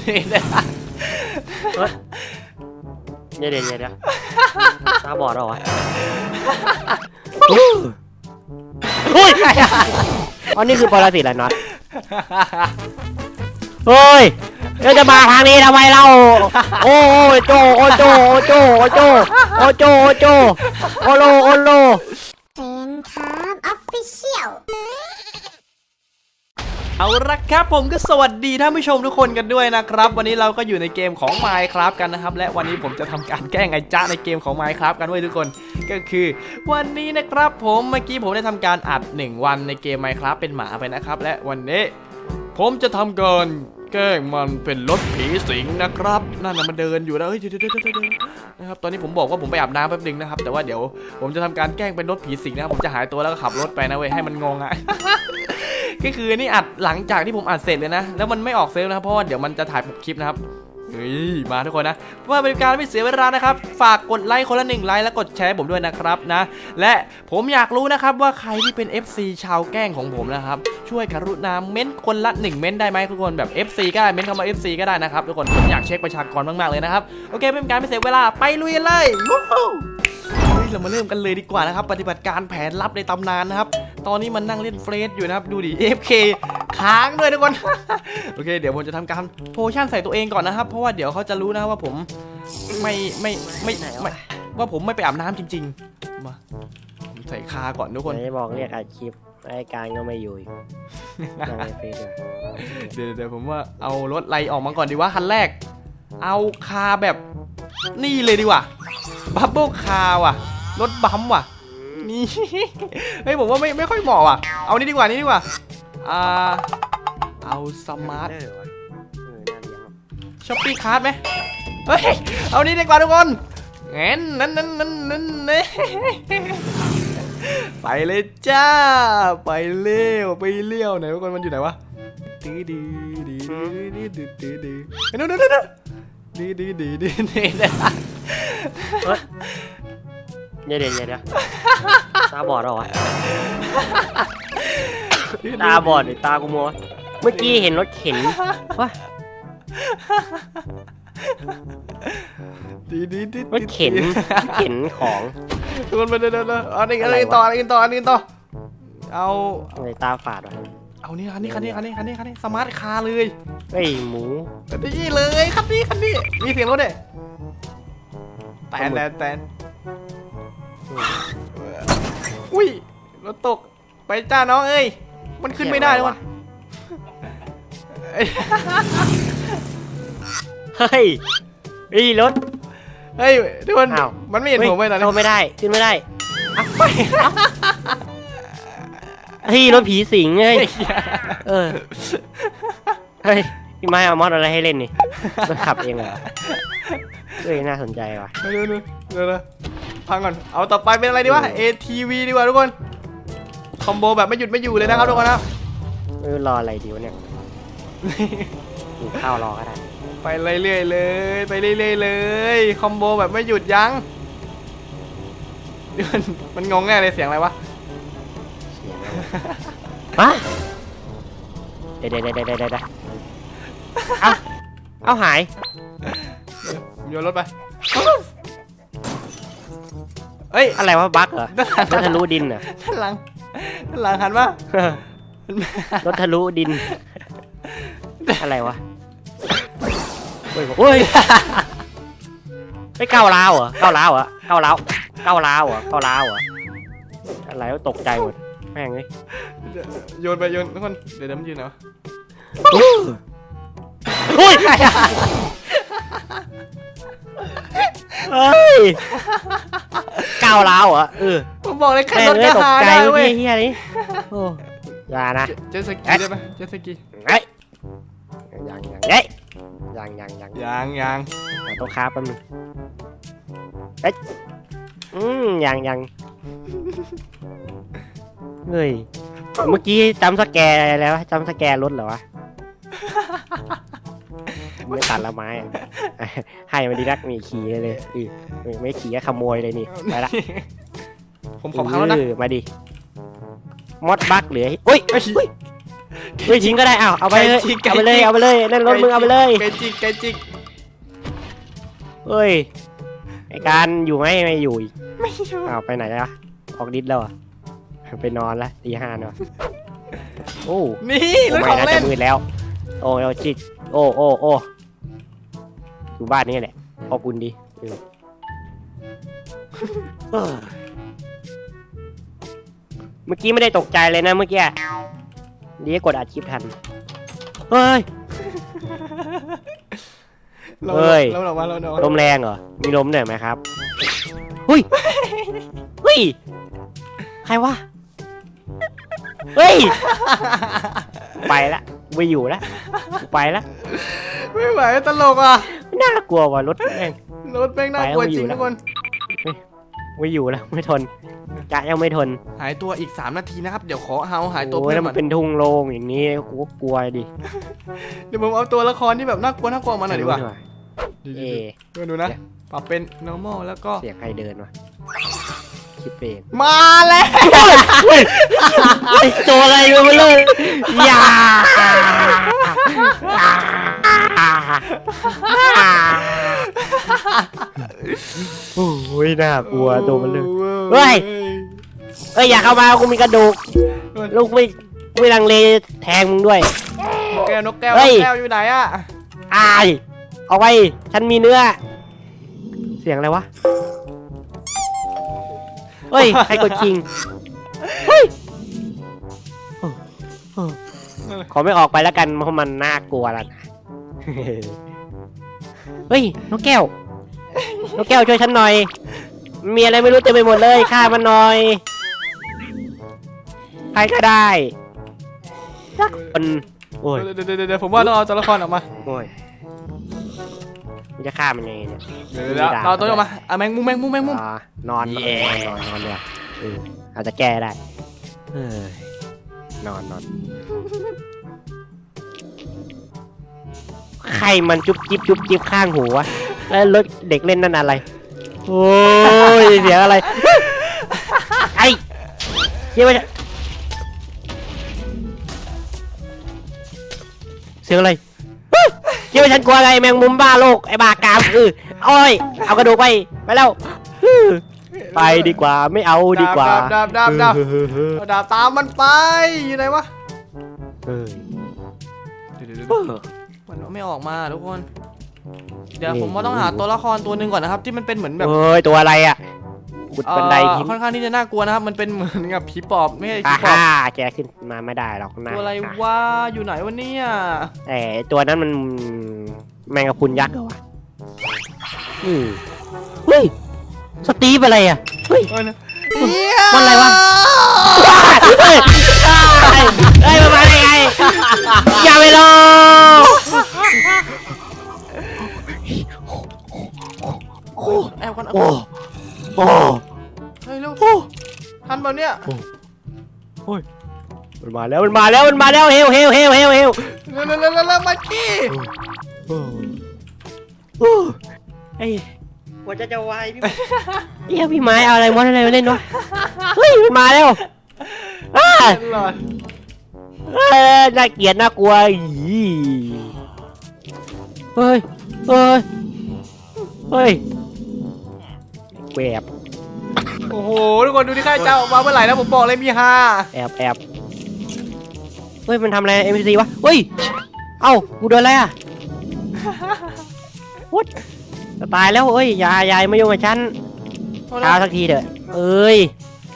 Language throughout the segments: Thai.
นี่นะเดี๋ยวเดี๋ยวเดี๋ยวเดี๋ยวตาบอดเหรอวะอุ้ยอ๋อนี่คือปรสิตเหรอน็อตเฮ้ยเราจะมาทางนี้ทำไมเรา โอ้โอ้โจโอโจโอโจโอโจโอโจโอโจโอโลโอโล เซนครับออฟฟิเชียล เอาละครับผมก็สวัสดีท่านผู้ชมทุกคนกันด้วยนะครับ วันนี้เราก็อยู่ในเกมของ Minecraft กันนะครับ และวันนี้ผมจะทำการแกล้งไอ้จ้าในเกมของ Minecraft กันด้วยทุกคน ก็คือ วันนี้นะครับผมเมื่อกี้ผมได้ทำการอัด 1 วันในเกม Minecraft เป็นหมาไปนะครับ และวันนี้ ผมจะทำการแกล้งมันเป็นรถผีสิงนะครับ นั่นน่ะมันเดินอยู่แล้วเฮ้ยเดี๋ยวเดี๋ยวเดี๋ยวเดี๋ยวนะครับตอนนี้ผมบอกว่าผมไปอาบน้ำแป๊บนึงนะครับ แต่ว่าเดี๋ยวผมจะทำการแกล้งเป็นรถผีสิงนะครับผมจะหายตัวแล้วก็ขับรถไปนะเว้ยให้มันงงอะ ก็คือนี่อัดหลังจากที่ผมอัดเสร็จเลยนะ แล้วมันไม่ออกเซฟนะครับเพราะว่าเดี๋ยวมันจะถ่ายคลิปนะครับเฮ้ยมาทุกคนนะเพื่อเป็นการไม่เสียเวลานะครับ ฝากกดไลค์คนละหนึ่งไลค์และกดแชร์ให้ผมด้วยนะครับนะ และผมอยากรู้นะครับว่าใครที่เป็น FC ชาวแกล้งของผมนะครับ ช่วยกรุณาเม้นคนละ1เม้นได้ไหมทุกคนแบบ FC ก็ได้เม้นต์คำว่า FC ก็ได้นะครับทุกคนผมอยากเช็คประชากรมากๆเลยนะครับโอเคเป็นการไม่เสียเวลาไปลุยเลยวู้ ยเรามาเริ่มกันเลยดีกว่านะครับ ปฏิบัติการแผนลับในตำนานนะครับ ตอนนี้มันนั่งเล่นเฟรสอยู่นะครับ ดูดิ AFK ค้างด้วยทุกคน โอเค เดี๋ยวผมจะทำการโพชั่นใส่ตัวเองก่อนนะครับ เพราะว่าเดี๋ยวเขาจะรู้นะครับว่าผมไม่ไม่ไม่ไม่ว่าผมไม่ไปอาบน้ำจริง ๆ มาผมใส่คาก่อนทุกคนไหนบอกเรียกอัดคลิปรายการก็ไม่อยู่อีกนั่งในเฟซเลยเดี๋ยวเดี๋ยวผมว่าเอารถไลออกมาก่อนดีว่าคันแรก เอาคาแบบนี่เลยดีกว่าบับเบิลคาว่ะ รถบัมป์ว่ะ นี่ เฮ้ยผมว่าไม่ไม่ค่อยเหมาะว่ะ เอานี่ดีกว่านี่ดีกว่า อ่า เอาสมาร์ทได้เหรอวะเออน่าเลี้ยงอะช้อปปี้คาร์ดไหมเฮ้ย เอานี่ดีกว่าทุกคนงั้นนั่นนั่นนั่นนั่นเน่ไปเลยจ้า ไปเลี้ยวไปเลี้ยวไหนทุกคนมันอยู่ไหนวะดื้อดื้อดื้อดื้อดื้อดื้อดื้อดื้อเดี๋ยวเดี๋ยวเดี๋ยวดื้อดื้อดื้อดื้อดื้อ เดี๋ยวเดี๋ยวเดี๋ยวเดี๋ยวเดี๋ยวตาบอดเหรอวะตาบอดหรือตากูมัววะเมื่อกี้เห็นรถเข็นวะดื้อดื้อดื้อรถเข็นเข็นของทุกคนมาเดี๋ยวเดี๋ยวเดี๋ยวเอาอันนี้อะอะไรไรวะต่ออะไรกันต่ออันนี้ต่อเอาอะไรตาฝาดวะเอานี่คันนี้คันนี้คันนี้คันนี้คันนี้สมาร์ทคาร์เลยเฮ้ยหมูนี่เลยคันนี้คันนี้มีเสียงรถเด้แตนแตนแตน อุ้ยรถตกไปจ้าน้องเอ้ย มันขึ้นไม่ได้เลยวะเฮ้ยเฮ้ยรถเฮ้ยทุกคนอ้าวมันไม่เห็นผมไปตอนนี้เข้าไม่ได้ขึ้นไม่ได้เฮ้ยรถผีสิงเฮ้ยเออเฮ้ยพี่ไม้เอามอดอะไรให้เล่นนี่มันขับเองเหรอเฮ้ยน่าสนใจว่ะ เดี๋ยวเดี๋ยวเดี๋ยวเดี๋ยว พังก่อน เอาต่อไปเป็นอะไรดีวะ ATV ดีกว่าทุกคน คอมโบแบบไม่หยุดไม่อยู่เลยนะครับทุกคนครับเออรออะไรดีวะเนี่ยกินข้าวรอก็ได้ ไปเรื่อยๆเลย ไปเรื่อยๆเลย คอมโบแบบไม่หยุดยั้งเดี๋ยวมันมันงงแน่เลยเสียงอะไรวะเสียงอะไรวะเดี๋ยวเดี๋ยวเดี๋ยวเดี๋ยวเดี๋ยวเอาเอาหายโยนรถไป เฮ้ยอะไรวะบั๊กเหรอด้านหลังรถทะลุดินเหรอด้านหลังด้านหลังหันมารถทะลุดิน อะไรวะเฮ้ยเฮ้ยไม่ก้าวร้าวเหรอก้าวร้าวเหรอก้าวร้าวก้าวร้าวเหรอก้าวร้าวเหรออะไรวะตกใจหมดแม่งเลยโยนไปโยนทุกคนเดี๋ยวเดี๋ยวมันยืนเหรออุ้ยเฮ้ย ก้าวร้าวเหรอเออผมบอกเลยขับแม่งรถเลก็ยตกหาใจได้เมื่อเว้ยกี้เฮียนี่โอ้อย่านะ เจตสกีได้ไหมเจตสกีเฮ้ยยังยังเฮ้ยยังยังยังยางยางเอาโต๊ะค้าแป๊บนึงเอ้ยอืมยังยังเฮ้ยเมื่อกี้จำสแกร์อะไรวะจำสแกร์รถเหรอวะ ไม่ตัดละไม้อะให้มันดีนักมีขี่เลยอือไม่ไม่ขี่ก็ขโมยเลยนี่ไปละผมขอพังแล้วนะเออมาดิมอดบักเหลืออุ้ยเฮ้ยอุ้ยเกเฮ้ยทิ้งก็ได้อ้าวเอาไปเลยไก่จิกไก่เอาไปเลยจิกเอาไปเลยนั่นรถมึงเอาไปเลยไก่จิกไก่จิกเฮ้ยไอการอยู่ไหมไม่อยู่อีกไม่อยู่อ้าวไปไหนแล้วอะออกดิสแล้วเหรอะไปนอนละตีห้าเนาะโอ้นี่รถไม่ของน่าเล่จะนมืดแล้ว โอ้ยจิตโอ้โอ้โอ้ อยู่บ้านนี่แหละพอบอุ่นดีเออเออเมื่อกี้ไม่ได้ตกใจเลยนะเมื่อกี้ดีกดอัดคลิปทันเฮ้ย เราเฮ้ย เราเรามาเราเราลมแรงเหรอ มีลมด้วยไหมครับหุยเฮ้ย ใครวะ เฮ้ย ไปละ ไม่อยู่ละกูไปละ ไม่ไหวตลกอะ น่ากลัวว่ะรถแม่ง รถแม่งน่ากลัวไปแล้วไม่จอยู่ริงแล้วทุกคนไม่อยู่แล้วไม่ทนจะยังไม่ทน หายตัวอีก 3 นาทีนะครับ เดี๋ยวขอเฮาหายตัวโอ้ยเพิ่แล้วมมัก่อนนเป็นทุ่งโล่งอย่างนี้กูก็กลัวดิ เดี๋ยวผมเอาตัวละครที่แบบน่ากลัวน่ากลัวมาหน่อยดีกว่าเอดูดูนะปรับเป็น normal แล้วก็เสียงใครเดินวะคิดเองมาแล้วเฮ้ยตัวอะไรกันมาเลยอย่า โอ้ยน่ากลัวตัวมันเลย เฮ้ย เอ้ยอย่าเข้ามากูมีกระดูก ลูกไม่ไม่ลังเลแทงมึงด้วย นกแก้วนกแก้วนเฮ้กยแก้วอยู่ไหนอะอายเอาไปฉันมีเนื้อ เสียงอะไรวะ เฮ้ย ใครกดจริง เฮ้ยเออเออขอไม่ออกไปแล้วกันเพราะมันน่ากลัวแล้วนะ เฮ้ย นกแก้ว นกแก้วช่วยฉันหน่อย มีอะไรไม่รู้เต็มไปหมดเลยฆ่ามันหน่อย ใครก็ได้สักคนโอ้ยเดี๋ยวเดี๋ยวเดี๋ยวเดี๋ยวผมว่าต้องเอาตัวละครออกมา โอ้ยมันจะฆ่ามันยังไงเนี่ยเดี๋ยวเดี๋ยวเดี๋ยวเราเอาตัวออกมาเอาแมงมุมแมงมุมแมงมุมอ่านอนแย่ นอนนอนเดี๋ยวเอออาจจะแก้ได้เออนอนนอน ใครมันจุ๊บจิ๊บจุ๊บจิ๊บข้างหูวะ แล้วรถเด็กเล่นนั่นอะไร โอ้ยเสียงอะไร ไอ้เยี่ยมเลยเสียงอะไรเยี่ยมฉันกลัวอะไรแมงมุมบ้าโลกไอ้บ้ากามเออโอ้ยเอากระดูกไปไปแล้วอื้อไปดีกว่าไม่เอาดีกว่าดาบดาบดาบเออเออเอาดาบตามมันไปอยู่ไหนวะเออเดี๋ยวเดี๋ยวเอเดี๋ยวอมันไม่ออกมาทุกคน เดี๋ยวนี่ผมว่าต้องหาตัวละครตัวหนึ่งก่อนนะครับ ที่มันเป็นเหมือนแบบเฮ้ยตัวอะไรอะขุดบันไดเอ่อทิ้งค่อนข้างที่จะน่ากลัวนะครับ มันเป็นเหมือนกับผีปอบไม่ใช่ผีอ่าปอบฮ่าแกขึ้นมาไม่ได้หรอกนะตัวอะไรวะอยู่ไหนวะเนี่ยแต่ตัวนั้นมันแมงกะพรุนยักษ์เหรอวะอืมเฮ้ยสตีฟอะไรอะเฮ้ยเออเนี่ยมันอะไรวะเฮ้ยเฮ้ยเฮ้ยมันมาได้ไงอย่าไปรอ ก่อนแอบโอ้ก่อนโอ้เฮ้ยเร็วทันเปล่าเนี่ยมันมาแล้วมันมาแล้วมันมาแล้วเฮลเฮลเฮลเฮลเฮลเร็วเร็วเร็วเร็วเร็วมาจี้ไอ้กว่าจะจะวายพี่เฮียพี่ไม้เอาอะไรมดอะไรมาเล่นวะเฮ้ยมันมาแล้วอ้าตลอดเออน่าเกลียดน่ากลัวอีเฮ้ยเฮ้ยเฮ้ย แกวบโอ้โหทุกคนดูที่ข้าเจ้าออกมาเมื่อไหร่นะผมบอกเลยมีฮาแอบแอบเฮ้ยมันทำอะไรเอ็มซีวะเฮ้ยเอ้ากูโดนอะไรอะวัดจะตายแล้วเอ้ยอยาอยายไม่ยุ่งกับฉันโทษช้านะสักทีเถอะเอ้ย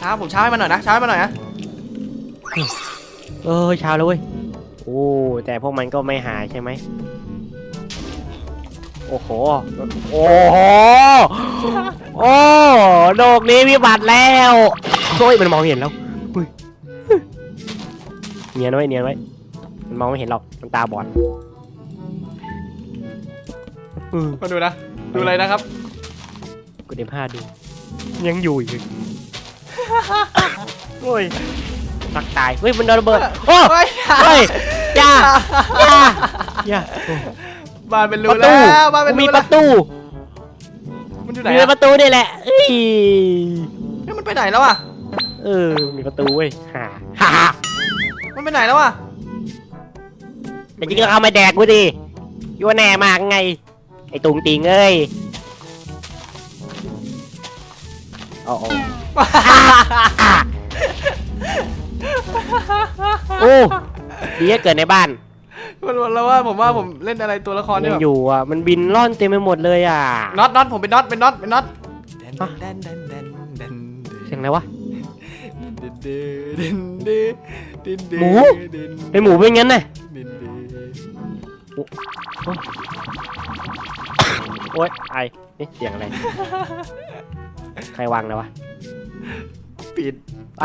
ช้าผมช้าให้มันหน่อยนะช้าให้มันหน่อยนะเอ้ยเช้าแล้วเว้ยโอ้แต่พวกมันก็ไม่หายใช่ไหม โอ้โห โอ้โห โอ้โลกนี้วิบัติแล้วโอ้ยมันมองเห็นแล้วอุ้ยเนียนไว้เนียนไว้ มันมองไม่เห็นหรอก มันตาบอดอืมมาดูนะ ดูอะไรนะครับกูเดมผ้าดู ยังอยู่อีกโอ้ยรักตาย เฮ้ย มันโดนระเบิด โอ้เฮ้ยเฮ้ยอย่าอย่าอย่าโอ้ บ้านเป็นรูประแล้ตูวบ้านเป็นรูมีปแล้วระตูมันอยู่ไหนมีอะประตูนี่แหละเอ้ยเฮ้ยมันไปไหนแล้วอะเออมีประตูเว้ยฮ่าฮ่ามันไปไหนแล้วอะแต่จริงก็เข้ามาแดกกูดิยั่วแน่มากไง ไอ้ตุงติงเอ้ยโอ้โอ้โอ้ดีก็เกิดในบ้าน มันบอกแล้วว่าผมว่าผมเล่นอะไรตัวละครเนี่ยยัแบงบอยู่อะมันบินล่อนเต็มไปหมดเลยอะน็อตน็อตผมเป็นน็อตเป็นน็อตเป็นน็อตฮะแดนแดนแดนแดนเสียงอะไรวะเดนเดเดนเดเดนเดหมูเดนไอหมูเป็นงั้นน่ะเดนเดโอ๊ยไอนี่เสียงอะไร ใครวางนะวะปิด ไป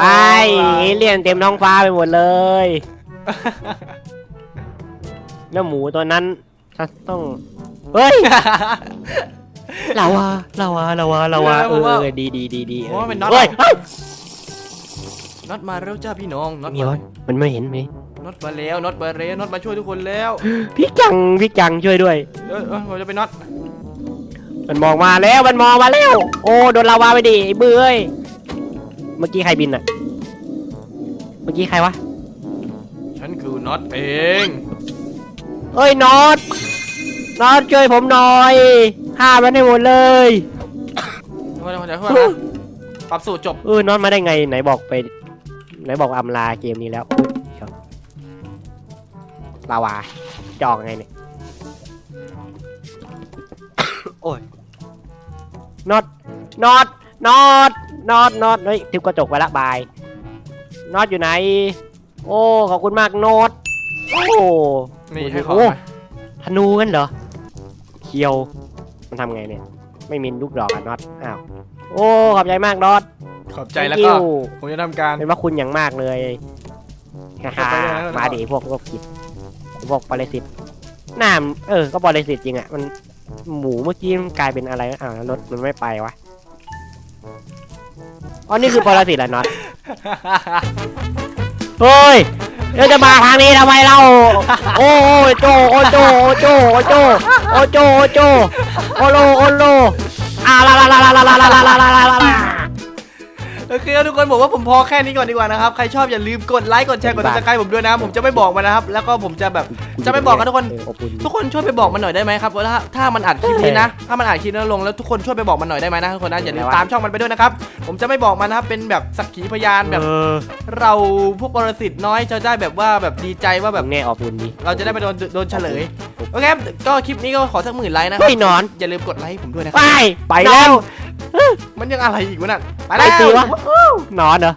เอเลี่ยนเต็มท้องฟ้าไปหมดเลย แล้วหมูตัวนั้นถ้าต้อง เฮ้ยลาวาลาวาลาวาลาวาเออดีดีดีดีผมว่าเป็นน็อต เฮ้ยเฮ้ยน็อตมาแล้วจ้าพี่น้องน็อตมีวะมันไม่เห็นไหมน็อตมาแล้วน็อตมาแล้วน็อตมาช่วยทุกคนแล้วพี่จังพี่จังช่วยด้วย เออเออผมจะเป็นน็อตมันมองมาแล้วมันมองมาแล้ว โอ้โดนลาวาไปดิไอ้เบื่อเอ้ยเมื่อกี้ใครบินอะเมื่อกี้ใครวะฉันคือน็อตเอง เอ้ยน็อตน็อตช่วยผมหน่อยฆ่ามันให้หมดเลยมาเดี๋ยวเดี๋ยวเดี๋ยวปรับสูตรจบ เออน็อตมาได้ไงไหนบอกไป ไหนบอกอำลาเกมนี้แล้วอุ๊ยเดี๋ยวลาวาจะออกไงเนี่ยโอ้ยน็อตน็อตน็อตน็อตน็อตเฮ้ยทิปกระจกไปละบายน็อตอยู่ไหน โอ้ขอบคุณมากโนตโอ้ นี่ให้ของโอ้มาธนูกันเหรอเคียวมันทำไงเนี่ย ไม่มีลูกดอกอะน็อตอ้าวโอ้ขอบใจมากน็อตขอบใจแล้วก็ Thank you ผมจะทำการเป็นว่าคุณอย่างมากเลยฮ่าฮ่าไปเลยนะมาดิพวกพวกกิจพวกปรสิตหน้ามันเออ ก็ปรสิตจริงอะมันหมูเมื่อกี้มันกลายเป็นอะไรนะอ่าวแล้วรถมันไม่ไปวะอ๋อนี่คือปรสิตแหละน็อตเฮ้ย เราจะมาทางนี้ทำไมเรา โอ้ยโจโอโจโอโจโอโจโอโจโอโจโอโลโอโลอ่าลาลาลาลาลาลาลาลาลาลา อเคครับทุกคนบอกว่าผมพอแค่นี้ก่อนดีกว่านะครับ ใครชอบอย่าลืมกดไลค์กดแชร์กดติดตามผมด้วยนะ ผมจะไม่บอกมันนะครับ แล้วก็ผมจะแบบจะไม่บอกกันทุกคนเอออบอุ่นดีทุกคนช่วยไปบอกมันหน่อยได้ไหมครับว่าถ้าถ้ามันอัดคลิปนี้นะ ถ้ามันอัดคลิปนี้ลงแล้วทุกคนช่วยไปบอกมันหน่อยได้ไหมนะทุกคนนะอย่าลืมตามช่องมันไปด้วยนะครับ ผมจะไม่บอกมันนะครับเป็นแบบสักขีพยานแบบเออเราพวกปรสิตน้อยจะได้แบบว่าแบบดีใจว่าแบแบบบแน่อบอุ่นดีเราจะได้ไปโดนโดนเฉลยโอเคครับก็คลิปนี้ก็ขอสักหมื่นไลค์นะครัเฮ้บยหนอนอย่าลืมกดไลค์ให้ผมด้วยนะคไปรับไปแล้ว มันยังอะไรอีกวะน่ะไปไปแล้วตีวะหนอนเหรอ